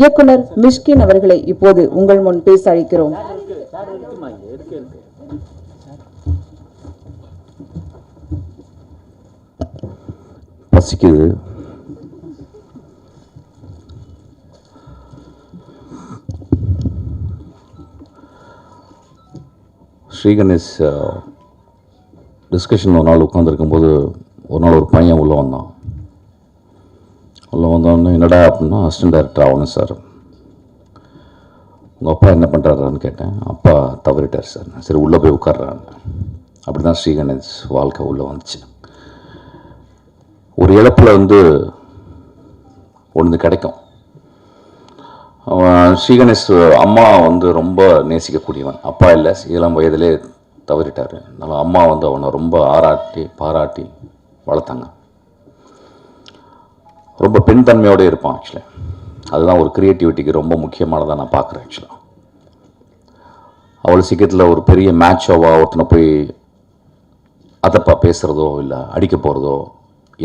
இயக்குனர் மிஷ்கின் அவர்களை இப்போது உங்கள் முன் பேச அழைக்கிறோம். பசிக்குது ஸ்ரீகணேஷ் டிஸ்கஷன் ஒரு நாள் உட்காந்துருக்கும்போது ஒரு நாள் ஒரு பையன் உள்ளே வந்தான். உள்ளே வந்தோன்னு என்னடா அப்படின்னா அசிஸ்டன்ட் டைரக்டர் ஆகணும் சார் உங்கள் அப்பா என்ன பண்ணுறாரான்னு கேட்டேன். அப்பா தவறிட்டார் சார் சரி உள்ளே போய் உட்கார்றான்னு அப்படி தான் ஸ்ரீகணேஷ் வாழ்க்கை உள்ளே வந்துச்சு. ஒரு இழப்பில் வந்து ஒன்று கிடைக்கும். அவன் ஸ்ரீகணேஷ் அம்மா வந்து ரொம்ப நேசிக்கக்கூடியவன். அப்பா இல்லை இளம் வயதிலே தவறிட்டார். அதனால் அம்மா வந்து அவனை ரொம்ப ஆராட்டி பாராட்டி வளர்த்தாங்க. ரொம்ப பெண்தன்மையோடு இருப்பான் ஆக்சுவலி அதுதான் ஒரு க்ரியேட்டிவிட்டிக்கு ரொம்ப முக்கியமானதாக நான் பார்க்குறேன் ஆக்சுவலாக அவ்வளோ சீக்கிரத்தில் ஒரு பெரிய மேட்சோவா ஒருத்தனை போய் அதப்பா பேசுகிறதோ இல்லை அடிக்க போகிறதோ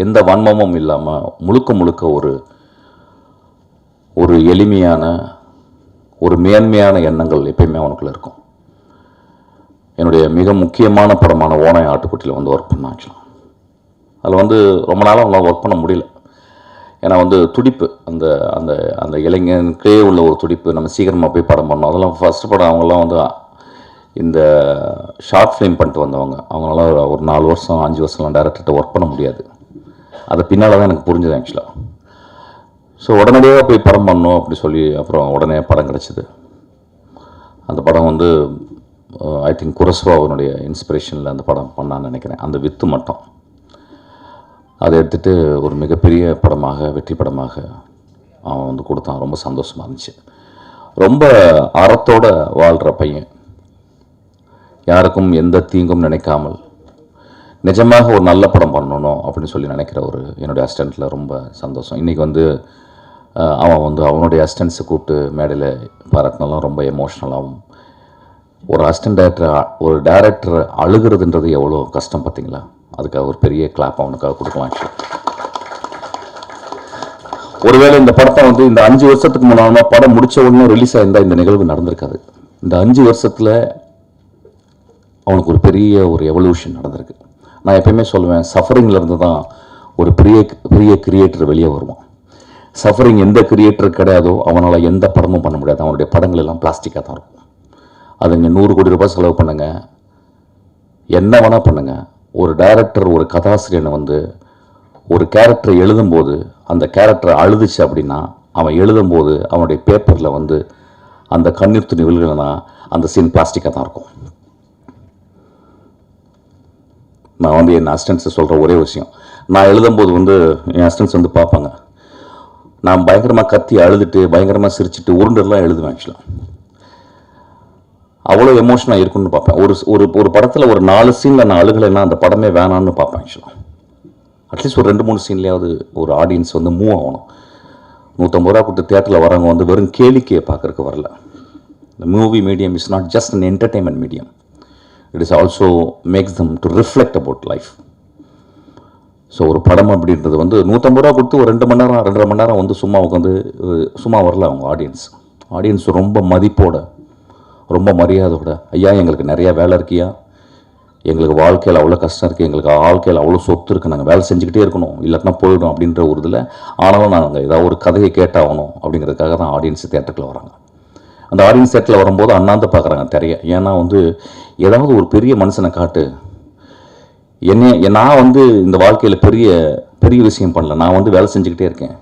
எந்த வன்மமும் இல்லாமல் முழுக்க முழுக்க ஒரு ஒரு எளிமையான ஒரு மேன்மையான எண்ணங்கள் எப்பயுமே அவனுக்குள்ளே இருக்கும். என்னுடைய மிக முக்கியமான படமான ஓனாய் ஆட்டுக்குட்டியில் வந்து ஒர்க் பண்ண ஆக்சுவலாக அதில் வந்து ரொம்ப நாளாக அவனால் ஒர்க் பண்ண முடியல. ஏன்னா வந்து துடிப்பு அந்த அந்த அந்த இளைஞனுக்கே உள்ள ஒரு துடிப்பு நம்ம சீக்கிரமாக போய் படம் பண்ணோம் அதெல்லாம் ஃபஸ்ட்டு படம் அவங்கெல்லாம் வந்து இந்த ஷார்ட் ஃபிலிம் பண்ணிட்டு வந்தவங்க. அவங்களால ஒரு நாலு வருஷம் அஞ்சு வருஷம்லாம் டேரக்டர்கிட்ட ஒர்க் பண்ண முடியாது. அது பின்னால் தான் எனக்கு புரிஞ்சது ஆக்சுவலாக ஸோ உடனடியாக போய் படம் பண்ணோம் அப்படி சொல்லி அப்புறம் உடனே படம் கிடச்சிது. அந்த படம் வந்து ஐ திங்க் குரஸ்வா அவனுடைய இன்ஸ்பிரேஷனில் அந்த படம் பண்ணான்னு நினைக்கிறேன். அந்த வித்து மட்டும். அதை எடுத்துகிட்டு ஒரு மிகப்பெரிய படமாக வெற்றி படமாக அவன் வந்து கொடுத்தான். ரொம்ப சந்தோஷமாக இருந்துச்சு. ரொம்ப அறத்தோட வாழ்கிற பையன். யாருக்கும் எந்த தீங்கும் நினைக்காமல் நிஜமாக ஒரு நல்ல படம் பண்ணணும் அப்படின்னு சொல்லி நினைக்கிற ஒரு என்னுடைய அசிஸ்டண்ட்டில் ரொம்ப சந்தோஷம். இன்றைக்கி வந்து அவன் வந்து அவனுடைய அசிஸ்டன்ஸை கூப்பிட்டு மேடையில் பாராட்டினாலும் ரொம்ப எமோஷ்னலாகவும் ஒரு அசிஸ்டன்ட் டேரக்டர் ஒரு டேரக்டர் அழுகிறதுன்றது எவ்வளோ கஷ்டம் பார்த்தீங்களா? அதுக்காக ஒரு பெரிய கிளாப் அவனுக்காக கொடுக்கலாம் actually. ஒருவேளை இந்த படத்தை வந்து இந்த அஞ்சு வருஷத்துக்கு முன்னாடி படம் முடிச்ச உடனே ரிலீஸ் ஆயிருந்தால் இந்த நிகழ்வு நடந்திருக்காது. இந்த அஞ்சு வருஷத்தில் அவனுக்கு ஒரு பெரிய ஒரு எவல்யூஷன் நடந்திருக்கு. நான் எப்பயுமே சொல்லுவேன் சஃபரிங்ல இருந்து தான் ஒரு பெரிய பெரிய கிரியேட்டர் வெளியே வருவான். சஃபரிங் எந்த கிரியேட்டர் கிடையாதோ அவனால் எந்த படமும் பண்ண முடியாது. அவனுடைய படங்கள் எல்லாம் பிளாஸ்டிக்காக தான் இருக்கும். அதுங்க நூறு கோடி ரூபாய் செலவு பண்ணுங்கள் என்ன வேணால் பண்ணுங்கள் ஒரு டைரக்டர் ஒரு கதாசிரியனை வந்து ஒரு கேரக்டர் எழுதும்போது அந்த கேரக்டர் அழுதுச்சு அப்படின்னா அவன் எழுதும்போது அவனுடைய பேப்பரில் வந்து அந்த கண்ணீர் துணி விழுகலைன்னா அந்த சீன் பிளாஸ்டிக்காக தான் இருக்கும். நான் வந்து என் அசிஸ்டன்ஸை சொல்கிற ஒரே விஷயம். நான் எழுதும்போது வந்து என் அசிஸ்டன்ஸ் வந்து பார்ப்பாங்க. நான் பயங்கரமாக கத்தி அழுதுட்டு பயங்கரமாக சிரிச்சுட்டு உருண்டெல்லாம் எழுதுவேன் ஆக்சுவலாக அவ்வளோ எமோஷனாக இருக்குன்னு பார்ப்பேன். ஒரு ஒரு ஒரு படத்தில் ஒரு நாலு சீனில் நான் அழுகலைன்னா அந்த படமே வேணான்னு பார்ப்பேன் ஆக்சுவலாக அட்லீஸ்ட் ஒரு ரெண்டு மூணு சீன்லேயாவது ஒரு ஆடியன்ஸ் வந்து மூவ் ஆகணும். நூற்றம்பது ரூபா கொடுத்து தேட்டரில் வரவங்க வந்து வெறும் கேளிக்கையை பார்க்குறக்கு வரல. இந்த movie medium is not just an entertainment medium it is also makes them to reflect about life so ஒரு படம் அப்படின்றது வந்து நூற்றம்பது ரூபா கொடுத்து ஒரு ரெண்டு மணி நேரம் ரெண்டரை மணி நேரம் வந்து சும்மா உட்காந்து சும்மா வரல அவங்க ஆடியன்ஸ் ஆடியன்ஸ் ரொம்ப மதிப்போட ரொம்ப மரியாதையோட ஐயா எங்களுக்கு நிறையா வேலை இருக்கியா? எங்களுக்கு வாழ்க்கையில் அவ்வளோ கஷ்டம் இருக்குது எங்களுக்கு வாழ்க்கையில் அவ்வளோ சொத்து இருக்குது நாங்கள் வேலை செஞ்சுக்கிட்டே இருக்கணும் இல்லாட்டினா போயிடும் அப்படின்ற ஒரு இதில் ஆனாலும் நாங்கள் ஏதாவது ஒரு கதையை கேட்டாகணும் அப்படிங்கிறதுக்காக தான் ஆடியன்ஸ் தேட்டருக்குள்ள வராங்க. அந்த ஆடியன்ஸ் தேட்டரில் வரும்போது அண்ணாந்து பார்க்குறாங்க தெரிய. ஏன்னா வந்து ஏதாவது ஒரு பெரிய மனுஷனை காட்டு. என்னை நான் வந்து இந்த வாழ்க்கையில் பெரிய பெரிய விஷயம் பண்ணல. நான் வந்து வேலை செஞ்சுக்கிட்டே இருக்கேன்.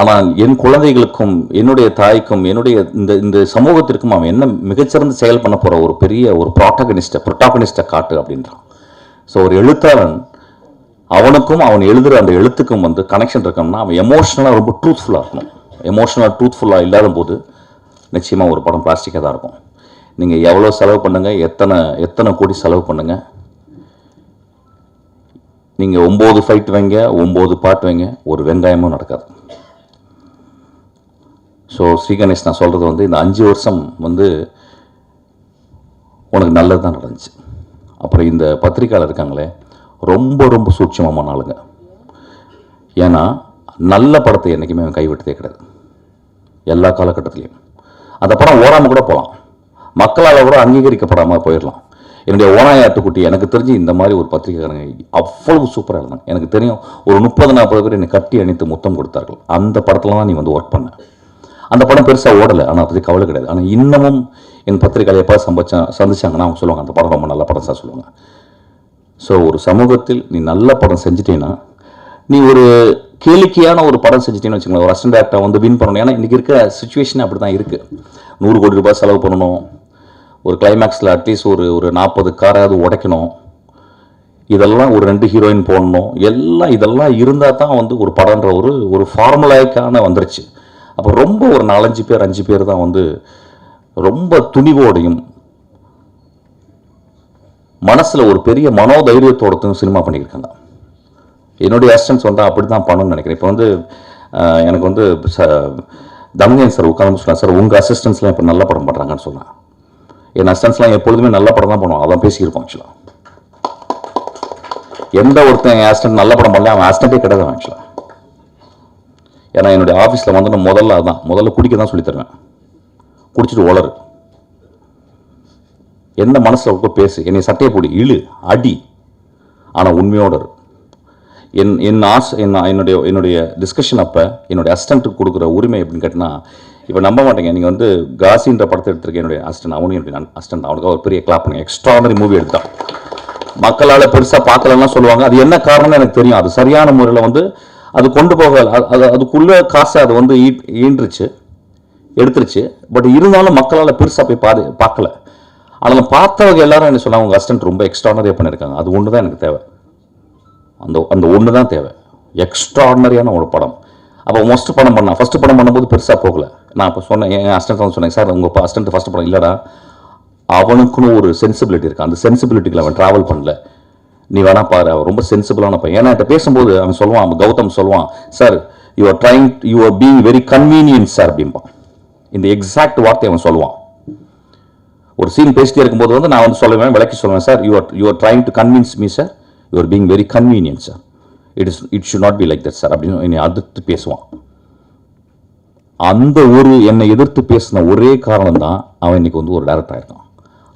ஆனால் என் குழந்தைகளுக்கும் என்னுடைய தாய்க்கும் என்னுடைய இந்த இந்த சமூகத்திற்கும் அவன் என்ன மிகச்சிறந்த செயல் பண்ண போகிற ஒரு பெரிய ஒரு ப்ராட்டகனிஸ்டை ப்ரொட்டாகனிஸ்டை காட்டு அப்படின்றான். ஸோ ஒரு எழுத்தாளன் அவனுக்கும் அவன் எழுதுகிற அந்த எழுத்துக்கும் வந்து கனெக்ஷன் இருக்கணும்னா அவன் எமோஷ்னலாக ரொம்ப ட்ரூத்ஃபுல்லாக இருக்கணும். எமோஷ்னலாக ட்ரூத்ஃபுல்லாக இல்லாத போது நிச்சயமாக ஒரு படம் பிளாஸ்டிக்காக தான் இருக்கும். நீங்கள் எவ்வளோ செலவு பண்ணுங்கள் எத்தனை எத்தனை கோடி செலவு பண்ணுங்கள் நீங்கள் ஒம்பது ஃபைட் வைங்க ஒம்பது பாட்டு வைங்க ஒரு வெங்காயமும் நடக்காது. ஸோ ஸ்ரீகணேஷ் நான் சொல்கிறது வந்து இந்த அஞ்சு வருஷம் வந்து உனக்கு நல்லது தான் நடந்துச்சு. அப்புறம் இந்த பத்திரிக்கையாளர் இருக்காங்களே ரொம்ப ரொம்ப சூட்சமமான ஆளுங்க. ஏன்னா நல்ல படத்தை என்றைக்குமே அவன் கைவிட்டதே கிடையாது. எல்லா காலகட்டத்திலையும். அந்த படம் ஓடாமல் கூட போகலாம். மக்களால் கூட அங்கீகரிக்கப்படாமல் போயிடலாம். என்னுடைய ஓனாயாட்டுக்குட்டி எனக்கு தெரிஞ்சு இந்த மாதிரி ஒரு பத்திரிகைக்காரங்க அவ்வளவு சூப்பராக இருந்தாங்க. எனக்கு தெரியும் ஒரு முப்பது நாற்பது பேர் என்னை கட்டி அணித்து முத்தம் கொடுத்தார்கள். அந்த படத்தில் தான் நீ வந்து ஒர்க் பண்ண. அந்த படம் பெருசாக ஓடலை. ஆனால் அதை பற்றி கவலை கிடையாது. ஆனால் இன்னமும் என் பத்திரிகையில் எப்போ சம்பச்சா சந்திச்சாங்கன்னா அவங்க சொல்லுவாங்க அந்த படம் ரொம்ப நல்ல படம் சார் சொல்லுவாங்க. ஸோ ஒரு சமூகத்தில் நீ நல்ல படம் செஞ்சிட்டேன்னா நீ ஒரு கேளிக்கையான ஒரு படம் செஞ்சிட்டேன்னு வச்சுக்கோங்களேன். ஒரு அசிஸ்டன்ட் டேரக்டர் வந்து வின் பண்ணணும். ஏன்னா இன்றைக்கி இருக்கிற சுச்சுவேஷன் அப்படி தான் இருக்குது நூறு கோடி ரூபாய் செலவு பண்ணணும். ஒரு கிளைமேக்ஸில் அட்லீஸ்ட் ஒரு ஒரு நாற்பது காராவது உடைக்கணும். இதெல்லாம் ஒரு ரெண்டு ஹீரோயின் போடணும். எல்லாம் இதெல்லாம் இருந்தால் தான் வந்து ஒரு படம்ன்ற ஒரு ஒரு ஃபார்முலாய்க்கான வந்துருச்சு. அப்போ ரொம்ப ஒரு நாலஞ்சு பேர் அஞ்சு பேர் தான் வந்து ரொம்ப துணிவோடையும் மனசில் ஒரு பெரிய மனோதைரியத்தோடத்தையும் சினிமா பண்ணியிருக்காங்க என்னுடைய அசிஸ்டன்ஸ் வந்து அப்படி தான் பண்ணணும்னு நினைக்கிறேன். இப்போ வந்து எனக்கு வந்து ச தமனியன் சார் உட்காந்து சொன்னார் சார் உங்கள் அசிஸ்டன்ஸ்லாம் இப்போ நல்ல படம் பண்ணுறாங்கன்னு சொன்னேன் என் அசிஸ்டன்ஸ்லாம் எப்பொழுதுமே நல்ல படம் தான் பண்ணுவான் அதான் பேசியிருப்போம் ஆக்சுவலாக எந்த ஒருத்தன் என் அசிஸ்டன்ட் நல்ல படம் பண்ணல அவன் அசிஸ்டன்ட்டே கிடையாது ஆக்சுவலாக ஏன்னா என்னுடைய ஆஃபீஸில் வந்து நான் முதல்ல அதுதான் முதல்ல குடிக்க தான் சொல்லித்தருவேன் குடிச்சிட்டு உளறு. எந்த மனசில் இருக்கோ பேசு. என்னை சட்டையை போடி இழு அடி. ஆனால் உண்மையோட இரு. என் என் ஆசை என் என்னுடைய என்னுடைய டிஸ்கஷன் அப்போ என்னுடைய அசிஸ்டண்ட்டுக்கு கொடுக்குற உரிமை எப்படின்னு கேட்டினா இப்போ நம்ப மாட்டேங்க. நீங்கள் வந்து காசின்ற படத்தை எடுத்திருக்க என்னுடைய அசிஸ்டன்ட் அவனும் என்னுடைய அசிஸ்டன்ட் அவனுக்கு ஒரு பெரிய கிளாப் பண்ணுங்க. எக்ஸ்ட்ராடனரி மூவி எடுத்தான் மக்களால் பெருசாக பார்க்கலன்னா சொல்லுவாங்க. அது என்ன காரணம்னு எனக்கு தெரியும். அது சரியான முறையில் வந்து அது கொண்டு போக அது- அது அதுக்குள்ள காசை அது வந்து ஈ ஈன்றுச்சு எடுத்துருச்சு. பட் இருந்தாலும் மக்களால் பெருசாக போய் பாது பார்க்கல. அதில் பார்த்தவங்க எல்லாரும் என்ன சொன்னாங்க உங்கள் அசிஸ்டன்ட் ரொம்ப எக்ஸ்ட்ரானரியாக பண்ணியிருக்காங்க அது ஒன்று தான் எனக்கு தேவை. அந்த அந்த ஒன்று தான் தேவை. எக்ஸ்ட்ராடனரியான ஒரு படம். அப்போ மொஸ்ட் படம் பண்ணான் ஃபஸ்ட்டு படம் பண்ணும்போது பெருசாக போகல. நான் இப்போ சொன்னேன் என் அசிஸ்டன்ட் வந்து சொன்னேன் சார் உங்கள் அசிஸ்டன்ட் ஃபஸ்ட் படம் இல்லைடா. அவனுக்குன்னு ஒரு சென்சிபிலிட்டி இருக்கு. அந்த சென்சிபிலிட்டிக்கு அவன் ட்ராவல் பண்ணல. நீ வேணா பாரு அவன் ரொம்ப சென்சிபிளான பையன். ஏன்னா என்கிட்ட பேசும்போது அவன் சொல்லுவான் அவன் கௌதம் சொல்லுவான் sir you are trying you are being very convenience sir அப்படிம்பான் இந்த எக்ஸாக்ட் வார்த்தை அவன் சொல்லுவான். ஒரு சீன் பேசிட்டே இருக்கும்போது வந்து நான் வந்து சொல்லுவேன் விளக்கி சொல்லுவேன் sir you are you are trying to convince me sir you are being very convenient sir it is it should not be like that sir அப்படின்னு என்னை அதிர்த்து பேசுவான். அந்த ஒரு என்னை எதிர்த்து பேசின ஒரே காரணம் தான் அவன் இன்னைக்கு வந்து ஒரு டேரக்டர் ஆயிருக்கான்.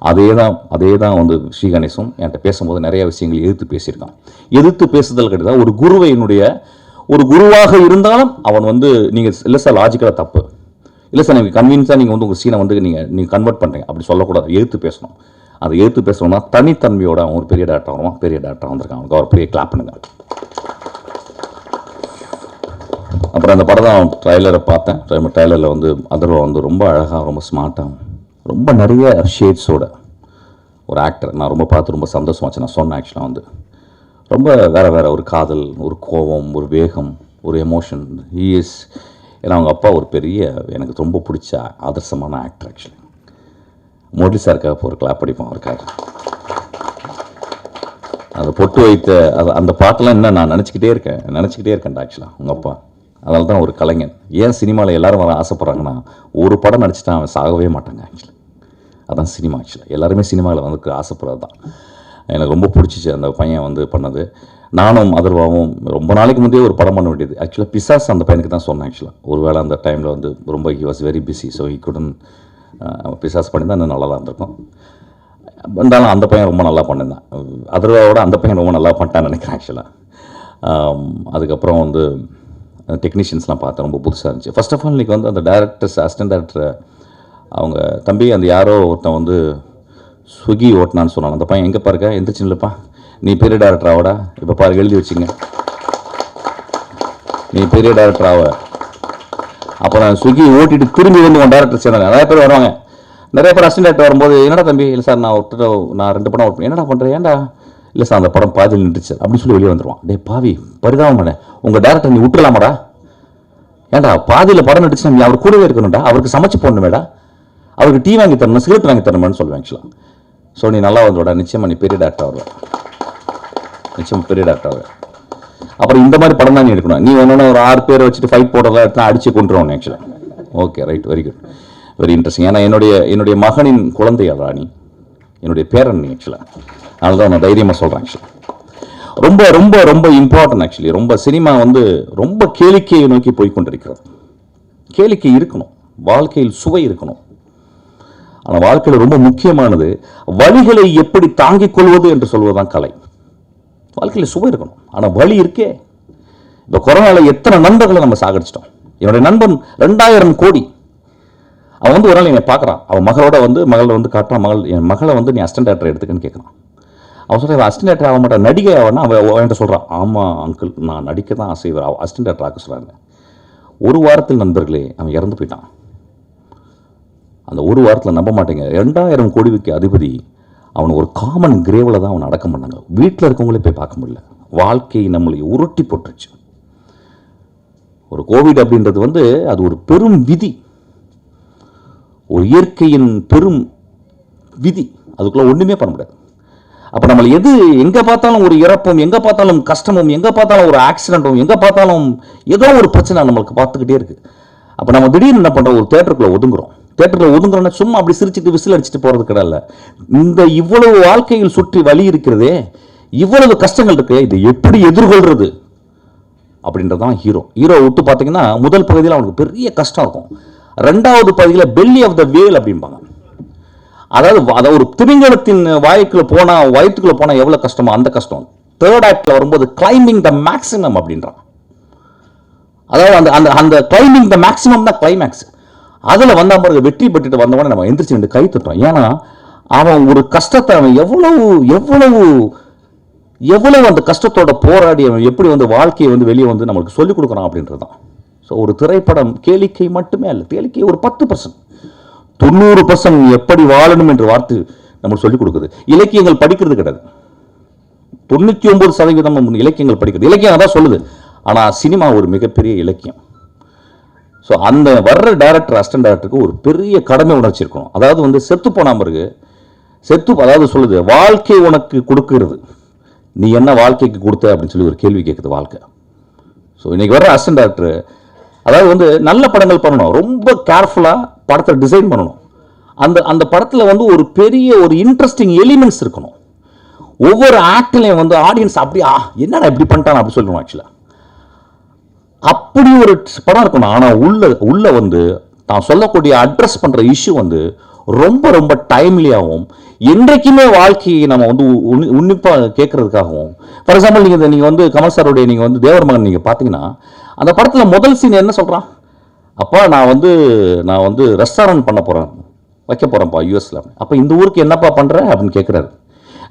அதே தான் அதே தான் வந்து ஸ்ரீ கணேசும் என்கிட்ட பேசும்போது நிறைய விஷயங்கள் எதிர்த்து பேசியிருக்கான். எதிர்த்து பேசுதல் கிடையாது ஒரு குருவை என்னுடைய ஒரு குருவாக இருந்தாலும் அவன் வந்து நீங்கள் இல்லை சார் லாஜிக்கலாக தப்பு. இல்லை சார் நீங்கள் கன்வீன்ஸாக நீங்கள் வந்து உங்கள் சீனை வந்து நீங்கள் நீங்கள் கன்வெர்ட் பண்ணுறீங்க அப்படி சொல்லக்கூடாது. எழுத்து பேசணும். அதை எழுத்து பேசணும்னா தனித்தன்மையோட அவன் ஒரு பெரிய டேரக்டர் வருவான் பெரிய டேரக்டர் வந்திருக்கான். அவனுக்கு அவர் பெரிய கிளாப் பண்ணுங்க. அப்புறம் அந்த படம் தான் ட்ரைலரை பார்த்தேன். ட்ரைலரில் வந்து அதர்வா வந்து ரொம்ப அழகாக ரொம்ப ஸ்மார்ட்டாக ரொம்ப நிறைய ஷேட்ஸோட ஒரு ஆக்டர் நான் ரொம்ப பார்த்து ரொம்ப சந்தோஷமாச்சு நான் சொன்னேன் ஆக்சுவலாக வந்து ரொம்ப வேற வேறு ஒரு காதல் ஒரு கோபம் ஒரு வேகம் ஒரு எமோஷன் இஸ் ஏன்னா அவங்க அப்பா ஒரு பெரிய எனக்கு ரொம்ப பிடிச்ச ஆதர்சமான ஆக்டர் ஆக்சுவலி மோடி சாருக்காக இப்போ ஒரு கிளாப் படிப்போம் அவருக்காக. அதை பொட்டு வைத்த அது அந்த பாட்டெல்லாம் என்ன நான் நினச்சிக்கிட்டே இருக்கேன். நினச்சிக்கிட்டே இருக்கேன் ஆக்சுவலாக உங்கள் அப்பா. அதனால தான் ஒரு கலைஞன். ஏன் சினிமாவில் எல்லோரும் வர ஆசைப்பட்றாங்கன்னா ஒரு படம் நடிச்சுட்டா அவன் சாகவே மாட்டாங்க ஆக்சுவலி அதான் சினிமா ஆக்சுவலாக எல்லாருமே சினிமாவில் வந்து ஆசைப்படுறது தான் எனக்கு ரொம்ப பிடிச்சிச்சு அந்த பையன் வந்து பண்ணது. நானும் அதர்வாவும் ரொம்ப நாளைக்கு முந்தைய ஒரு படம் பண்ண வேண்டியது. ஆக்சுவலாக பிசாஸ் அந்த பையனுக்கு தான் சொன்னேன் ஆக்சுவலாக ஒரு வேளை அந்த டைமில் வந்து ரொம்ப he was very busy so he couldn't பிசாஸ் பண்ணி தான் இன்னும் நல்லா தான் இருந்திருக்கும். இருந்தாலும் அந்த பையன் ரொம்ப நல்லா பண்ணியிருந்தான். அதர்வாவோட அந்த பையன் ரொம்ப நல்லா பண்ணிட்டான்னு நினைக்கிறேன் ஆக்சுவலாக அதுக்கப்புறம் வந்து டெக்னீஷியன்ஸ்லாம் பார்த்தேன் ரொம்ப புதுசாக இருந்துச்சு. ஃபஸ்ட் ஆஃப் ஆல் இன்றைக்கி வந்து அந்த டேரக்டர்ஸ் அசிஸ்டன்ட் டேரக்டரை அவங்க தம்பி அந்த யாரோ ஒருத்தன் வந்து ஸ்விக்கி ஓட்டினான்னு சொன்னான். அந்த பையன் எங்கே பாருக்க எந்திரிச்சு இல்லைப்பா நீ பெரிய டேரக்டர் ஆவடா. இப்போ பாரு எழுதி வச்சுங்க நீ பெரிய டேரக்டர் ஆவ. நான் ஸ்விக்கி ஓட்டிட்டு திரும்பி வந்து உன் டேரக்டர் சேர்ந்தாங்க நிறைய பேர் வருவாங்க. நிறைய பேர் அசிஸ்டன்ட் டேரக்டர் வரும்போது என்னடா தம்பி? இல்லை சார் நான் ஒருத்தர் நான் ரெண்டு படம் என்னடா பண்ணுறேன் ஏன்டா? இல்லை சார் அந்த படம் பாதியில் நின்றுச்சு. அப்படின்னு சொல்லி வெளியே வந்துடுவான் டே பாவி பரிதாபம் பண்ண. உங்கள் டேரக்டர் நீ விட்டுலாமாடா ஏன்டா பாதியில் படம் நடிச்சு நீ அவர் கூடவே இருக்கணும்டா. அவருக்கு சமைச்சு போடணுமேடா. அவருக்கு டீ வாங்கி தரணும் சிகரெட் வாங்கி தரணும்னு சொல்லுவேன் ஆக்சுவலாக ஸோ நீ நல்லா வந்தோட நிச்சயமா நீ பெரிய டாக்டர் வருவ நிச்சயம் பெரிய டாக்டர் வருவ அப்புறம் இந்த மாதிரி படம் தான் நீ எடுக்கணும். நீ வேணும்னா ஒரு ஆறு பேரை வச்சுட்டு ஃபைட் போடுறதா எடுத்து அடிச்சு கொண்டுருவோம் ஆக்சுவலாக okay right very good very interesting ஏன்னா என்னுடைய என்னுடைய மகனின் குழந்தை ராணி என்னுடைய பேரன் ஆக்சுவலாக அதனால தான் நான் தைரியமாக சொல்கிறேன் ஆக்சுவலாக ரொம்ப ரொம்ப ரொம்ப இம்பார்ட்டன்ட் ஆக்சுவலி ரொம்ப சினிமா வந்து ரொம்ப கேளிக்கையை நோக்கி போய் கொண்டிருக்கிறது. கேளிக்கை இருக்கணும். வாழ்க்கையில் சுவை இருக்கணும். ஆனால் வாழ்க்கையில் ரொம்ப முக்கியமானது வழிகளை எப்படி தாங்கிக் கொள்வது என்று சொல்வதுதான் கலை. வாழ்க்கையில் சுவை இருக்கணும். ஆனால் வழி இருக்கே. இப்போ கொரோனாவில் எத்தனை நண்பர்களை நம்ம சாகடிச்சிட்டோம். என்னுடைய நண்பன் ரெண்டாயிரம் கோடி. அவன் வந்து ஒரு நாள் என்னை பார்க்குறான். அவன் மகளோட வந்து மகளை வந்து காட்டுறான். மகள் என் மகளை வந்து நீ அஸ்டன்ட் டேரக்டர் எடுத்துக்கன்னு கேட்குறான் அவன் சொல்கிற அஸ்டன்ட் டேரக்டர் ஆக மாட்டான். நடிகை அவனா அவன் என்கிட்ட சொல்கிறான் ஆமாம் அங்கிள் நான் நடிக்க தான் ஆசை அஸ்டன்ட் டேரக்டர் ஆக சொல்கிறாங்க ஒரு வாரத்தில் நண்பர்களே அவன் இறந்து போயிட்டான். அந்த ஒரு வாரத்தில் நம்ப மாட்டேங்க. ரெண்டாயிரம் கோடிக்கு அதிபதி அவனை ஒரு காமன் கிரேவில் தான் அவனை அடக்கம் பண்ணாங்க. வீட்டில் இருக்கவங்களே போய் பார்க்க முடியல. வாழ்க்கை நம்மளை உருட்டி போட்டுருச்சு. ஒரு கோவிட் அப்படின்றது வந்து அது ஒரு பெரும் விதி. ஒரு இயற்கையின் பெரும் விதி. அதுக்குள்ள ஒன்றுமே பண்ண முடியாது. அப்போ நம்மளை எது எங்கே பார்த்தாலும் ஒரு இறப்பும் எங்கே பார்த்தாலும் கஷ்டமும் எங்கே பார்த்தாலும் ஒரு ஆக்சிடென்ட்டும் எங்கே பார்த்தாலும் ஏதோ ஒரு பிரச்சனை நம்மளுக்கு பார்த்துக்கிட்டே இருக்குது அப்போ நம்ம திடீர்னு என்ன பண்ணுறோம் ஒரு தேட்டருக்குள்ளே ஒதுங்குறோம். தேட்டரில் ஒதுங்குறோம்னா சும்மா அப்படி சிரிச்சுட்டு விசில் அடிச்சுட்டு போறது கிடையாது. இந்த இவ்வளவு வாழ்க்கையில் சுற்றி வழி இருக்கிறதே இவ்வளவு கஷ்டங்கள் இருக்கு இதை எப்படி எதிர்கொள்றது அப்படின்றதான் ஹீரோ ஹீரோ விட்டு பார்த்தீங்கன்னா முதல் பகுதியில் அவனுக்கு பெரிய கஷ்டம் இருக்கும். ரெண்டாவது பகுதியில் பெல்லி ஆஃப் த வேல் அப்படிம்பாங்க. அதாவது அதை ஒரு திமிங்கலத்தின் வாய்க்குள்ள போனா வயிற்றுக்குள்ளே போனா எவ்வளவு கஷ்டமோ அந்த கஷ்டம். தேர்ட் ஆக்டில் வரும்போது கிளைம்பிங் த மேக்ஸிமம் அப்படின்றான். அதாவது அந்த அந்த அந்த கிளைம்பிங் த மேக்ஸிமம் தான் கிளைமேக்ஸ் அதில் வந்த பிறகு வெற்றி பெற்றுட்டு வந்தவொடனே நம்ம எந்திரிச்சு ரெண்டு கை தட்டுறோம். ஏன்னா அவன் ஒரு கஷ்டத்தை அவன் எவ்வளவு எவ்வளவு எவ்வளவு அந்த கஷ்டத்தோட போராடி அவன் எப்படி வந்து வாழ்க்கையை வந்து வெளியே வந்து நம்மளுக்கு சொல்லிக் கொடுக்குறான் அப்படின்றது தான் ஸோ ஒரு திரைப்படம் கேளிக்கை மட்டுமே அல்ல கேளிக்கை ஒரு பத்து பர்சன்ட் தொண்ணூறு பர்சன்ட் எப்படி வாழணும் என்று வார்த்தை நம்மளுக்கு சொல்லிக் கொடுக்குது. இலக்கியங்கள் படிக்கிறது கிடையாது. தொண்ணூற்றி ஒன்பது சதவீதம் நம்ம இலக்கியங்கள் படிக்கிறது. இலக்கியம் அதான் சொல்லுது. ஆனால் சினிமா ஒரு மிகப்பெரிய இலக்கியம். ஸோ அந்த வர்ற டேரக்டர் அசிஸ்டன்ட் டேரக்டருக்கு ஒரு பெரிய கடமை உணர்ச்சி இருக்கணும் அதாவது வந்து செத்து போன பிறகு செத்து அதாவது சொல்லுது வாழ்க்கை உனக்கு கொடுக்கறது. நீ என்ன வாழ்க்கைக்கு கொடுத்த அப்படின்னு சொல்லி ஒரு கேள்வி கேட்குது வாழ்க்கை. ஸோ இன்றைக்கி வர்ற அசிஸ்டன்ட் டேரக்டர் அதாவது வந்து நல்ல படங்கள் பண்ணணும். ரொம்ப கேர்ஃபுல்லாக படத்தை டிசைன் பண்ணணும். அந்த அந்த படத்தில் வந்து ஒரு பெரிய ஒரு இன்ட்ரெஸ்டிங் எலிமெண்ட்ஸ் இருக்கணும். ஒவ்வொரு ஆக்டிலையும் வந்து ஆடியன்ஸ் அப்படி ஆ என்னடா இப்படி பண்ணிட்டான்? அப்படி சொல்லணும் ஆக்சுவலாக அப்படி ஒரு படம் இருக்கணும் ஆனால் உள்ள உள்ள வந்து நான் சொல்லக்கூடிய அட்ரஸ் பண்ணுற இஷ்யூ வந்து ரொம்ப ரொம்ப டைம்லியாகவும் என்றைக்குமே வாழ்க்கையை நம்ம வந்து உன்னிப்பாக உன்னிப்பா கேட்கறதுக்காகவும் ஃபார் எக்ஸாம்பிள் நீங்கள் இந்த- வந்து கமல் சாருடைய நீங்கள் வந்து தேவர் மகன் நீங்கள் பார்த்தீங்கன்னா அந்த படத்தில் முதல் சீன் என்ன சொல்கிறான் அப்பா நான் வந்து நான் வந்து ரெஸ்டாரண்ட் பண்ண போகிறேன் வைக்க போகிறேன்ப்பா யூஎஸ்ல அப்போ இந்த ஊருக்கு என்னப்பா பண்ணுற அப்படின்னு கேட்குறாரு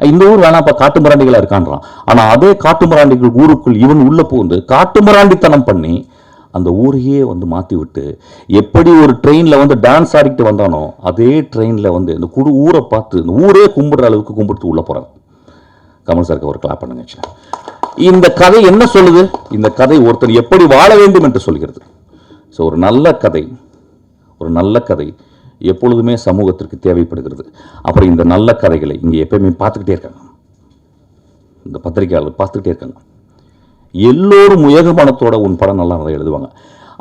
இந்த ஊர் வேணாப்பா காட்டு மிராண்டிகளா இருக்கான்றான். ஆனா அதே காட்டு மிராண்டிகள் ஊருக்குள் இவன் உள்ள புகுந்து காட்டு மிராண்டித்தனம் பண்ணி அந்த ஊரையே வந்து மாற்றி விட்டு எப்படி ஒரு ட்ரெயினில் வந்து டான்ஸ் ஆடிக்கிட்டு வந்தானோ அதே ட்ரெயினில் வந்து இந்த குடு ஊரை பார்த்து இந்த ஊரே கும்பிடுற அளவுக்கு கும்பிட்டு உள்ளே போகிறாங்க கமல் சாருக்கு ஒரு கிளாப் பண்ணுங்க இந்த கதை என்ன சொல்லுது? இந்த கதை ஒருத்தர் எப்படி வாழ வேண்டும் என்று சொல்கிறது. ஸோ ஒரு நல்ல கதை. ஒரு நல்ல கதை. எப்பொழுதுமே சமூகத்திற்கு தேவைப்படுகிறது. அப்புறம் இந்த நல்ல கதைகளை இங்கே எப்பயுமே பார்த்துக்கிட்டே இருக்காங்க. இந்த பத்திரிகையாளர் பார்த்துக்கிட்டே இருக்காங்க. எல்லோரும் உயகமானத்தோட உன் படம் நல்லா நிறைய எழுதுவாங்க.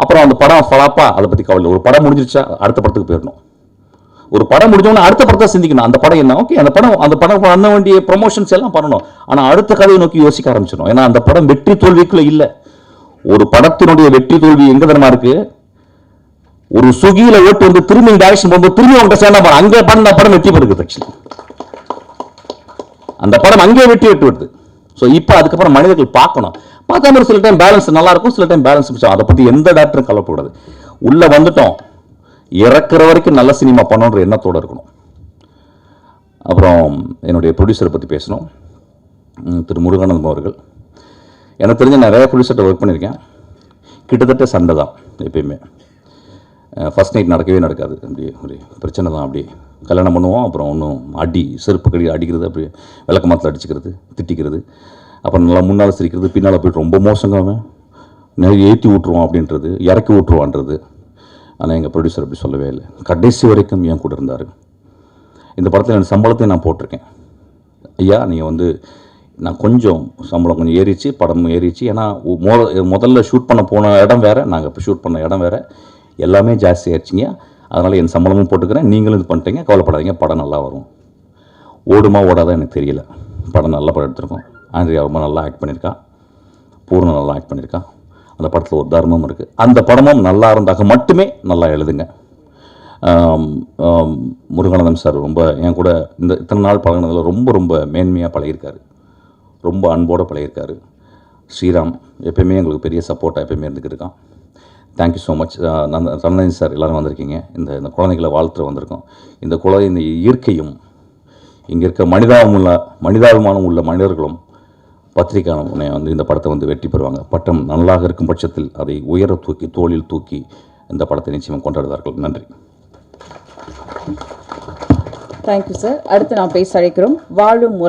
அப்புறம் அந்த படம் ஃபலாப்பா அதை பற்றி கவலை ஒரு படம் முடிஞ்சிருச்சா அடுத்த படத்துக்கு போயிடணும். ஒரு படம் முடிஞ்சோடனே அடுத்த படத்தை சிந்திக்கணும். அந்த படம் என்ன? ஓகே அந்த படம் அந்த படம் பண்ண வேண்டிய ப்ரொமோஷன்ஸ் எல்லாம் பண்ணணும். ஆனால் அடுத்த கதையை நோக்கி யோசிக்க ஆரம்பிச்சிடும் ஏன்னா அந்த படம் வெற்றி தோல்விக்குள்ளே இல்லை. ஒரு படத்தினுடைய வெற்றி தோல்வி எங்கே தரமா இருக்குது ஒரு சுகியில ஓட்டு வந்து திரும்பி டைரக்ஷன் போகும்போது திரும்பி அவங்கள்ட்ட சேர்ந்தா படம் அங்கே பண்ண படம் வெற்றி பெறுகிறது ஆக்சுவலி அந்த படம் அங்கே வெற்றி வெட்டு வருது ஸோ இப்போ அதுக்கப்புறம் மனிதர்கள் பார்க்கணும். பார்த்தா மாதிரி சில டைம் பேலன்ஸ் நல்லா இருக்கும் சில டைம் பேலன்ஸ் மிச்சம். அதை பற்றி எந்த டாக்டரும் கலப்பக்கூடாது உள்ளே வந்துட்டோம். இறக்குற வரைக்கும் நல்ல சினிமா பண்ணணுன்ற எண்ணத்தோட இருக்கணும். அப்புறம் என்னுடைய ப்ரொடியூசரை பற்றி பேசணும். திரு முருகானந்தம் அவர்கள். எனக்கு தெரிஞ்ச நிறைய ப்ரொடியூசர்கிட்ட ஒர்க் பண்ணியிருக்கேன். கிட்டத்தட்ட சண்டை தான் எப்பயுமே. ஃபர்ஸ்ட் நைட் நடக்கவே நடக்காது. அப்படி ஒரு பிரச்சனை தான். அப்படி கல்யாணம் பண்ணுவோம் அப்புறம் ஒன்றும் அடி செருப்பு கடி அடிக்கிறது அப்படி விளக்க மாத்தில் அடிச்சுக்கிறது திட்டிக்கிறது. அப்புறம் நல்லா முன்னால் சிரிக்கிறது பின்னால் போயிட்டு ரொம்ப மோசங்க அவன் நிறைய ஏற்றி விட்ருவான் அப்படின்றது இறக்கி விட்ருவான்றது ஆனால் எங்கள் ப்ரொடியூசர் அப்படி சொல்லவே இல்லை. கடைசி வரைக்கும் என் கூட இருந்தார். இந்த படத்தில் என் சம்பளத்தையும் நான் போட்டிருக்கேன். ஐயா நீங்கள் வந்து நான் கொஞ்சம் சம்பளம் கொஞ்சம் ஏறிச்சு படம் ஏறிச்சு. ஏன்னா ஒ- முதல்ல ஷூட் பண்ண போன இடம் வேறு நாங்கள் இப்போ ஷூட் பண்ண இடம் வேறு. எல்லாமே ஜாஸ்தி ஆயிடுச்சிங்க. அதனால் என் சம்பளமும் போட்டுக்கிறேன். நீங்களும் இது பண்ணிட்டீங்க. கவலைப்படாதீங்க. படம் நல்லா வரும். ஓடுமா ஓடாதான் எனக்கு தெரியல. படம் நல்லா படம் எடுத்திருக்கோம். ஆண்ட்ரியா ரொம்ப நல்லா ஆக்ட் பண்ணியிருக்கா. பூர்ணம் நல்லா ஆக்ட் பண்ணியிருக்கா. அந்த படத்தில் ஒரு தர்மம் இருக்குது அந்த படமும் நல்லா இருந்தாக்க மட்டுமே நல்லா எழுதுங்க. முருகானந்தம் சார் ரொம்ப என் கூட இந்த இத்தனை நாள் பழகினதில் ரொம்ப ரொம்ப மேன்மையாக பழகியிருக்காரு. ரொம்ப அன்போடு பழகியிருக்காரு. ஸ்ரீராம் எப்பயுமே எங்களுக்கு பெரிய சப்போர்ட்டாக எப்பயுமே இருந்துக்கிட்டு இருக்கான். Thank you so much Ramanan sir எல்லாரும் வந்திருக்கீங்க. இந்த இந்த குழந்தைகளை வாழ்த்து வந்திருக்கோம். இந்த குழந்தை இந்த இயற்கையும் இங்கே இருக்க மனிதாபமுள்ள மனிதாபிமானம் உள்ள மனிதர்களும் பத்திரிகையான வந்து இந்த படத்தை வந்து வெற்றி பெறுவாங்க. பட்டம் நல்லாக இருக்கும் பட்சத்தில் அதை உயர தூக்கி தோளில் தூக்கி இந்த படத்தை நிச்சயமாக கொண்டாடுவார்கள். நன்றி. தேங்க்யூ சார் அடுத்து நாம் பேச அழைக்கிறோம் வாழும் முறை